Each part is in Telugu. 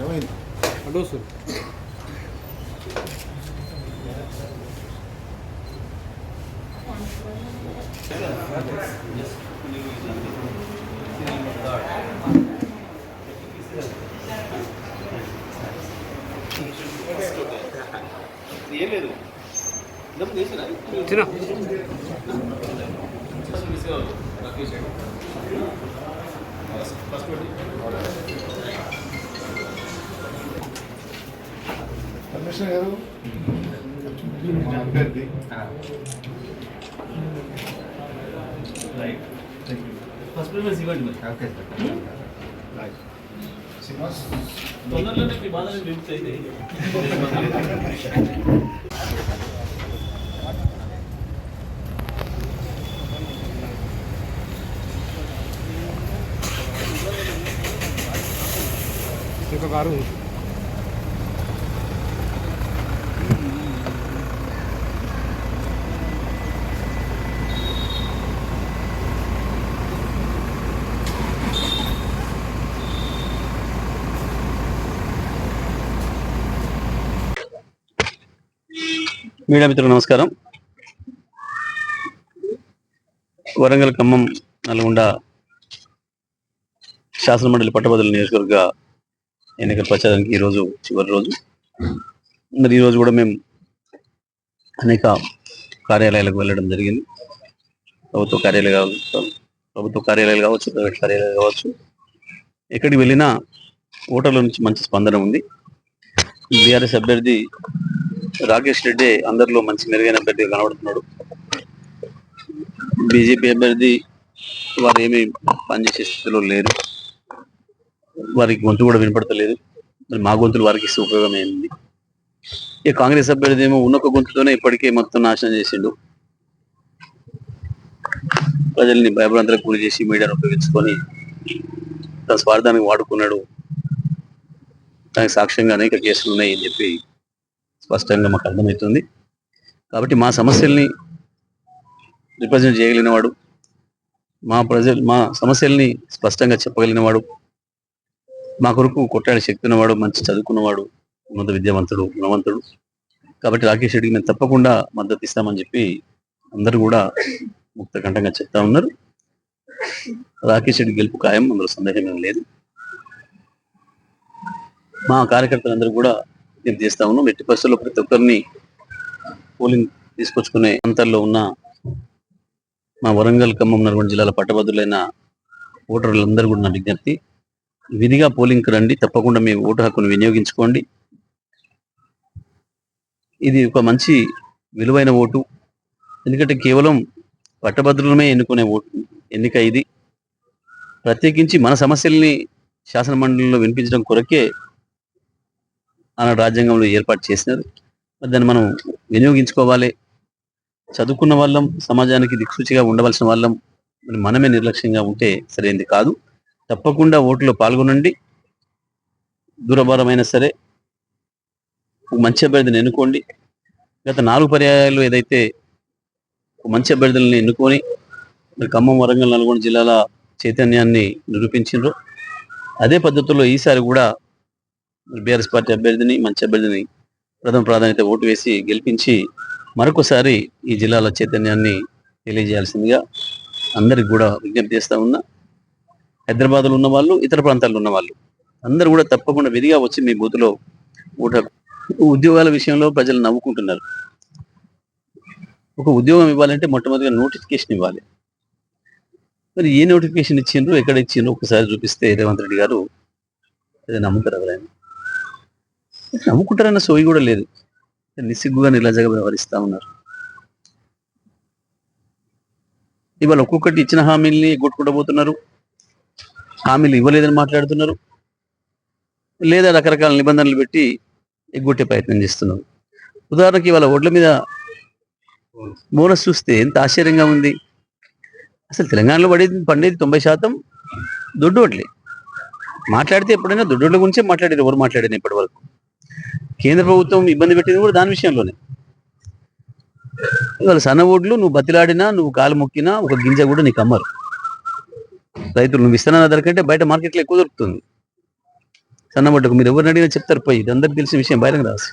ఏమైంది Yes. ఏం లేదు చేసినా? కమిషనర్ గారు అభ్యర్థి ఫస్ట్ ప్రిఫరెన్స్ ఇవ్వండి మరి శ్రీనివాస్ తొందరలోనే మీ బాధలు విముక్తి ఒక కారు మీడియా మిత్రులు నమస్కారం. వరంగల్ ఖమ్మం నల్గొండ శాసనమండలి పట్టభద్రుల నియోజకవర్గ ఎన్నికల ప్రచారానికి ఈరోజు చివరి రోజు. మరి ఈరోజు కూడా మేము అనేక కార్యాలయాలకు వెళ్ళడం జరిగింది. ప్రభుత్వ కార్యాలయాలు కావచ్చు ప్రభుత్వ కార్యాలయాలు కావచ్చు ప్రైవేట్ కార్యాలయాలు కావచ్చు. ఎక్కడికి వెళ్ళినా ఓటర్ల నుంచి మంచి స్పందన ఉంది. బీఆర్ఎస్ అభ్యర్థి రాకేష్ రెడ్డి అందరిలో మంచి మెరుగైన అభ్యర్థిగా కనబడుతున్నాడు. బీజేపీ అభ్యర్థి వారు ఏమీ పనిచేసే స్థితిలో లేరు. వారికి గొంతు కూడా వినపడతలేదు. మరి మా గొంతులు వారికి ఇస్తే ఉపయోగమైంది ఇక కాంగ్రెస్ అభ్యర్థి ఏమో ఉన్నొక గొంతుతోనే ఇప్పటికే మొత్తం నాశనం చేసిండు. ప్రజల్ని భయభ్రాంతలకు గురి చేసి మీడియాను ఉపయోగించుకొని తన స్వార్థానికి వాడుకున్నాడు. దానికి సాక్ష్యంగా అనేక కేసులు ఉన్నాయి అని చెప్పి స్పష్టంగా మాకు అర్థమవుతుంది. కాబట్టి మా సమస్యల్ని రిప్రజెంట్ చేయగలిగినవాడు మా ప్రజలు మా సమస్యల్ని స్పష్టంగా చెప్పగలిగినవాడు మా కొరకు కొట్టాడే శక్తి ఉన్నవాడు మంచి చదువుకున్నవాడు ఉన్నత విద్యావంతుడు గుణవంతుడు. కాబట్టి రాకేష్ రెడ్డికి మేము తప్పకుండా మద్దతు ఇస్తామని చెప్పి అందరూ కూడా ముక్తకంఠంగా చెప్తా ఉన్నారు. రాకేష్ రెడ్డి గెలుపు ఖాయం అందులో సందేహం ఏం లేదు. మా కార్యకర్తలందరూ కూడా విజ్ఞప్తి చేస్తా ఉన్నాం. ఎట్టి పరిస్థితుల్లో ప్రతి ఒక్కరిని పోలింగ్ తీసుకొచ్చుకునే ప్రాంతాల్లో ఉన్న మా వరంగల్ ఖమ్మం నల్గొండ జిల్లాల పట్టభద్రులైన ఓటర్లందరూ కూడా నా విజ్ఞప్తి. విధిగా పోలింగ్కి రండి. తప్పకుండా మీ ఓటు హక్కును వినియోగించుకోండి. ఇది ఒక మంచి విలువైన ఓటు. ఎందుకంటే కేవలం పట్టభద్రులమే ఎన్నుకునే ఓటు ఎన్నిక ఇది. ప్రత్యేకించి మన సమస్యల్ని శాసన మండలిలో వినిపించడం కొరకే మన రాజ్యాంగంలో ఏర్పాటు చేసినారు. దాన్ని మనం వినియోగించుకోవాలి. చదువుకున్న వాళ్ళం సమాజానికి దిక్సూచిగా ఉండవలసిన వాళ్ళం మనమే నిర్లక్ష్యంగా ఉంటే సరైనది కాదు. తప్పకుండా ఓటులో పాల్గొనండి. దూరభారమైనా సరే మంచి అభ్యర్థిని ఎన్నుకోండి. గత నాలుగు పర్యాయాలు ఏదైతే ఒక మంచి అభ్యర్థులను ఎన్నుకొని ఖమ్మం వరంగల్ నల్గొండ జిల్లాల చైతన్యాన్ని నిరూపించిండ్రు. అదే పద్ధతిలో ఈసారి కూడా బీఆర్ఎస్ పార్టీ అభ్యర్థిని మంచి అభ్యర్థిని ప్రథమ ప్రాధాన్యత ఓటు వేసి గెలిపించి మరొకసారి ఈ జిల్లాల చైతన్యాన్ని తెలియజేయాల్సిందిగా అందరికి కూడా విజ్ఞప్తి చేస్తా ఉన్నా. హైదరాబాద్లో ఉన్న వాళ్ళు ఇతర ప్రాంతాల్లో ఉన్న వాళ్ళు అందరూ కూడా తప్పకుండా విధిగా వచ్చి మీ బూత్లో ఉద్యోగాల విషయంలో ప్రజలు నవ్వుకుంటున్నారు. ఒక ఉద్యోగం ఇవ్వాలంటే మొట్టమొదటిగా నోటిఫికేషన్ ఇవ్వాలి. మరి ఏ నోటిఫికేషన్ ఇచ్చిండ్రు ఎక్కడ ఇచ్చిండ్రు? ఒకసారి చూపిస్తే రేవంత్ రెడ్డి గారు అది నమ్ముతారు ఎవరైనా. నమ్ముకుంటారన్న సోయి కూడా లేదు. నిస్సిగ్గుగా నిర్లజగా వ్యవహరిస్తా ఉన్నారు. ఇవాళ ఒక్కొక్కటి ఇచ్చిన హామీల్ని ఎగ్గొట్టుకుంటూ పోతున్నారు. హామీలు ఇవ్వలేదని మాట్లాడుతున్నారు. లేదా రకరకాల నిబంధనలు పెట్టి ఎగ్గొట్టే ప్రయత్నం చేస్తున్నారు. ఉదాహరణకి ఇవాళ ఓట్ల మీద బోనస్ చూస్తే ఎంత ఆశ్చర్యంగా ఉంది. అసలు తెలంగాణలో పడేది పండేది తొంభై శాతం దొడ్డు ఓట్లే. మాట్లాడితే ఎప్పుడైనా దొడ్డు గురించే మాట్లాడారు ఎవరు మాట్లాడారు ఇప్పటి వరకు. కేంద్ర ప్రభుత్వం ఇబ్బంది పెట్టింది కూడా దాని విషయంలోనే. ఇవాళ సన్న ఓట్లు నువ్వు బతిలాడినా నువ్వు కాలు మొక్కినా ఒక గింజ కూడా నీకు అమ్మరు. రైతులు నువ్వు ఇస్తున్న ధర కంటే బయట మార్కెట్లో ఎక్కువ దొరుకుతుంది. సన్నబడ్డకు మీరు ఎవరిని అడిగినా చెప్తారు పోయి ఇది అందరికి తెలిసిన విషయం బయటకు రాసి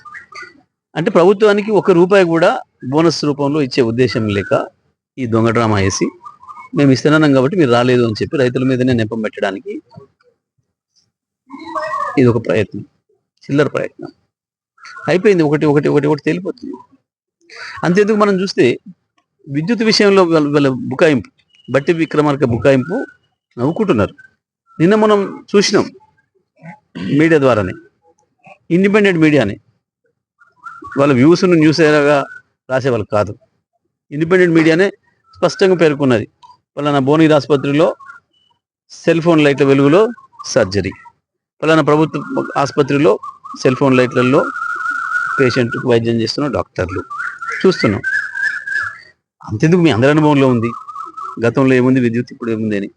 అంటే ప్రభుత్వానికి ఒక రూపాయి కూడా బోనస్ రూపంలో ఇచ్చే ఉద్దేశం లేక ఈ దొంగ డ్రామా వేసి మేము ఇస్తున్నాం కాబట్టి మీరు రాలేదు అని చెప్పి రైతుల మీదనే నెపం పెట్టడానికి ఇది ఒక ప్రయత్నం చిల్లర ప్రయత్నం. అయిపోయింది ఒకటి ఒకటి ఒకటి ఒకటి తేలిపోతుంది. అంతేందుకు మనం చూస్తే విద్యుత్ విషయంలో వాళ్ళ బుకాయింపు బట్టి విక్రమార్క బుకాయింపు నవ్వుకుంటున్నారు. నిన్న మనం చూసినాం మీడియా ద్వారానే ఇండిపెండెంట్ మీడియాని. వాళ్ళ వ్యూస్ను న్యూస్ ఏలాగా రాసేవాళ్ళు కాదు. ఇండిపెండెంట్ మీడియానే స్పష్టంగా పేర్కొన్నది. పలానా భువనగిరి ఆసుపత్రిలో సెల్ ఫోన్ లైట్ల వెలుగులో సర్జరీ. పలానా ప్రభుత్వ ఆసుపత్రిలో సెల్ ఫోన్ లైట్లలో పేషెంట్కు వైద్యం చేస్తున్న డాక్టర్లు. చూస్తున్నాం. అంతెందుకు మీ అందరి అనుభవంలో ఉంది? గతంలో ఏముంది? విద్యుత్ ఇప్పుడు ఏముంది అని.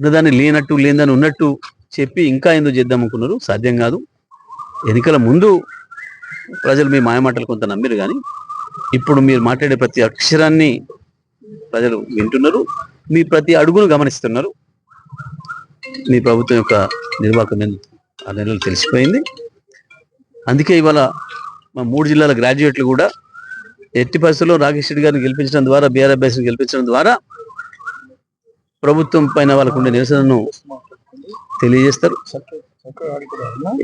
ఉన్నదాన్ని లేనట్టు లేదని ఉన్నట్టు చెప్పి ఇంకా ఎందుకు చేద్దాం అనుకున్నారు? సాధ్యం కాదు. ఎన్నికల ముందు ప్రజలు మీ మాయమాటలు కొంత నమ్మిరు కానీ ఇప్పుడు మీరు మాట్లాడే ప్రతి అక్షరాన్ని ప్రజలు వింటున్నారు. మీ ప్రతి అడుగును గమనిస్తున్నారు. మీ ప్రభుత్వం యొక్క నిర్వాహకం ఆ నెలలు తెలిసిపోయింది. అందుకే ఇవాళ మా మూడు జిల్లాల గ్రాడ్యుయేట్లు కూడా ఎట్టి పరిస్థితుల్లో రాకేష్ రెడ్డి గారిని గెలిపించడం ద్వారా బీఆర్ అభ్యర్థిని గెలిపించడం ద్వారా ప్రభుత్వం పైన వాళ్ళకు ఉండే నిరసనను తెలియజేస్తారు.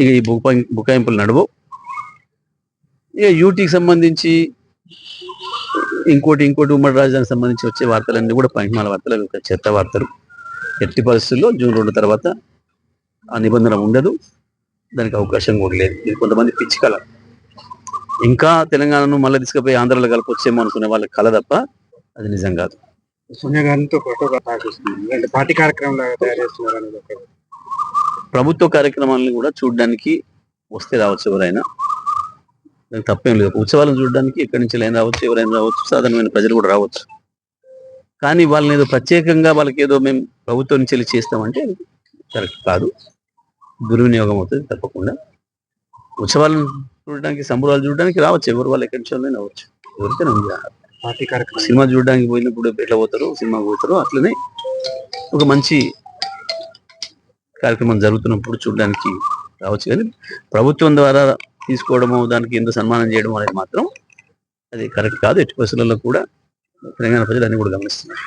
ఇక ఈ బుకాయింపులు నడవు. ఇక యూటీకి సంబంధించి ఇంకోటి ఇంకోటి ఉమ్మడి రాజధానికి సంబంధించి వచ్చే వార్తలన్నీ కూడా పనిమాల వార్తలు చెత్త వార్తలు. ఎట్టి పరిస్థితుల్లో జూన్ రెండు తర్వాత ఆ నిబంధన ఉండదు. దానికి అవకాశం కూడా లేదు. ఇది కొంతమంది పిచ్చి కళ. ఇంకా తెలంగాణను మళ్ళీ తీసుకుపోయి ఆంధ్రాలో వచ్చేమో అనుకునే వాళ్ళకి కళ తప్ప అది నిజం కాదు. సోనియా గాంధీతో ఫోటో తాకిస్తుంది అంటే పార్టీ కార్యక్రమం లాగా తయారు చేస్తున్నారు అనేది ఒక ప్రభుత్వ కార్యక్రమాలను కూడా చూడడానికి వస్తే రావచ్చు ఎవరైనా. దానికి తప్పేం లేదు. ఉత్సవాలను చూడడానికి ఎక్కడి నుంచి అయినా రావచ్చు ఎవరైనా రావచ్చు సాధారణమైన ప్రజలు కూడా రావచ్చు. కానీ వాళ్ళని ఏదో ప్రత్యేకంగా వాళ్ళకి ఏదో మేము ప్రభుత్వం నుంచి వెళ్ళి చేస్తామంటే కరెక్ట్ కాదు. దుర్వినియోగం అవుతుంది తప్పకుండా. ఉత్సవాలను చూడడానికి సంబరాలు చూడడానికి రావచ్చు. ఎవరు వాళ్ళు ఎక్కడి నుంచి రావచ్చు. ఎవరికైనా ఉంది? పార్టీ కార్యక్రమం. సినిమా చూడడానికి పోయినప్పుడు ఎట్లా పోతారు సినిమా పోతారు అట్లనే ఒక మంచి కార్యక్రమం జరుగుతున్నప్పుడు చూడడానికి రావచ్చు. కానీ ప్రభుత్వం ద్వారా తీసుకోవడము దానికి ఎంత సన్మానం చేయడం అనేది మాత్రం అది కరెక్ట్ కాదు. ఎట్టి పరిస్థితులలో కూడా తెలంగాణ ప్రజలు అన్ని కూడా గమనిస్తున్నారు.